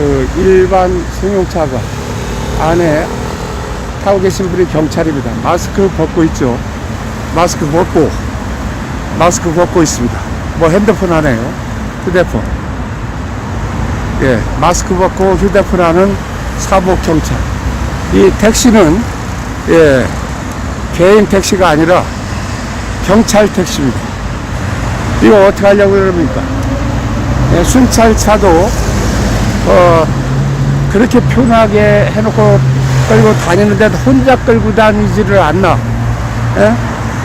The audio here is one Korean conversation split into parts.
그 일반 승용차가 안에 타고 계신 분이 경찰입니다. 마스크 벗고 있죠. 마스크 벗고 마스크 벗고 있습니다. 뭐 핸드폰 하네요. 휴대폰. 예, 마스크 벗고 휴대폰 하는 사복 경찰. 이 택시는 예, 개인 택시가 아니라 경찰 택시입니다. 이거 어떻게 하려고 그럽니까? 예, 순찰차도 어, 그렇게 편하게 해놓고 끌고 다니는데도 혼자 끌고 다니지를 않나. 예?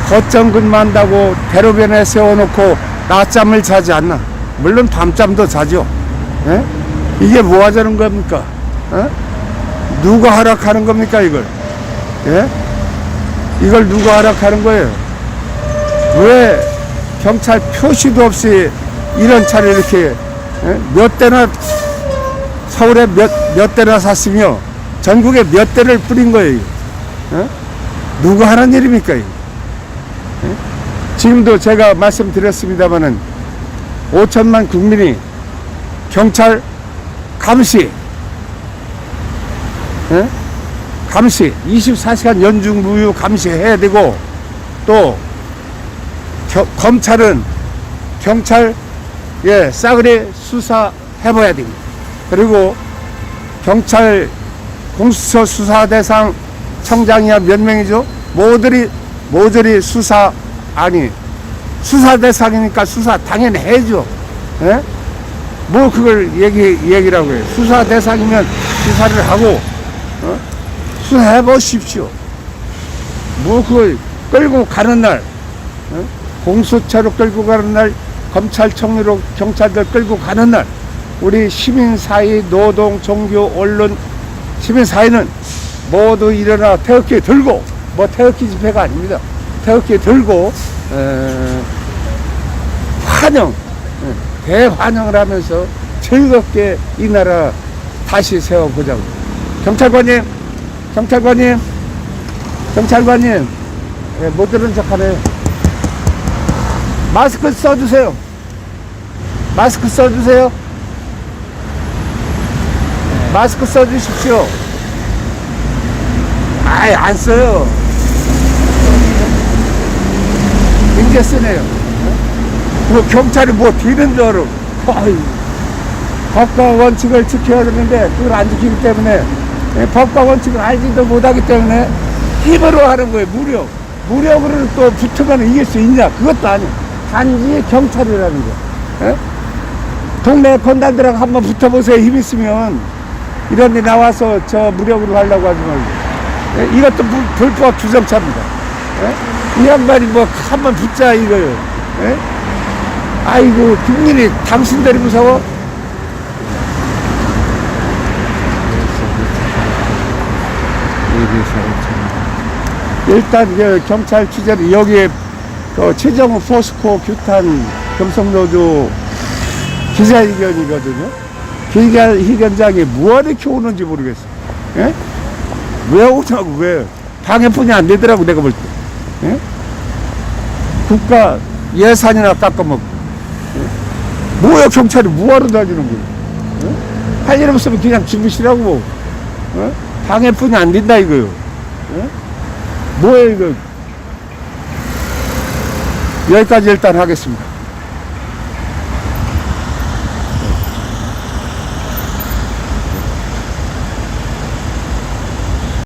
겉정근만 한다고 대로변에 세워놓고 낮잠을 자지 않나. 물론 밤잠도 자죠. 예? 이게 뭐 하자는 겁니까? 어? 누가 허락하는 겁니까, 이걸? 예? 이걸 누가 허락하는 거예요? 왜 경찰 표시도 없이 이런 차를 이렇게 예? 몇 대나 서울에 몇, 몇 대나 샀으며 전국에 몇 대를 뿌린 거예요. 어? 누가 하는 일입니까? 예? 지금도 제가 말씀드렸습니다마는 5천만 국민이 경찰 감시, 예? 감시, 24시간 연중 무휴 감시해야 되고 또 겨- 검찰은 경찰 예 싸그리 수사해봐야 됩니다. 그리고 경찰 공수처 수사 대상 청장이야 몇 명이죠? 모두리 모두리 수사 아니 수사 대상이니까 수사 당연히 해죠. 예? 뭐 그걸 얘기 얘기라고 해요. 수사 대상이면 수사를 하고 어? 수사해 보십시오. 뭐 그걸 끌고 가는 날 어? 공수처로 끌고 가는 날 검찰청으로 경찰들 끌고 가는 날 우리 시민 사회 노동 종교 언론 시민 사회는 모두 일어나 태극기 들고 뭐 태극기 집회가 아닙니다. 태극기 들고 에, 환영 예, 대환영을 하면서 즐겁게 이 나라 다시 세워보자고. 경찰관님 경찰관님 경찰관님 예, 못 들은 척 하네요 마스크 써주세요. 마스크 써주세요 마스크 써주십시오. 아이 안 써요. 이제 쓰네요. 뭐 경찰이 뭐 뒤는 줄 알아. 아이, 법과 원칙을 지켜야 되는데 그걸 안 지키기 때문에 예, 법과 원칙을 알지도 못하기 때문에 힘으로 하는 거예요 무력. 무력으로 또 붙으면 이길 수 있냐? 그것도 아니에요 단지 경찰이라는 거. 예? 동네 건달들하고 한번 붙어보세요. 힘 있으면 이런 데 나와서 저 무력으로 하려고 하지 말고 예? 이것도 불, 불법 주정차입니다 예? 이 양반이 뭐 한번 붙자 이거요 예? 아이고 국민이 당신들이 무서워 일단 그 경찰 취재는 여기에 그 최정우 포스코 규탄 금속노조 기자회견이거든요. 기자회견장에 뭐하러 이렇게 오는지 모르겠어. 예? 왜 오냐고 왜? 방해뿐이 안 되더라고 내가 볼 때. 예? 국가 예산이나 깎아먹고. 예? 뭐야 경찰이 뭐하러 다니는 거야? 예? 할일 없으면 그냥 주무시라고. 예? 방해뿐이 안 된다 이거요. 예? 뭐야 이거 여기까지 일단 하겠습니다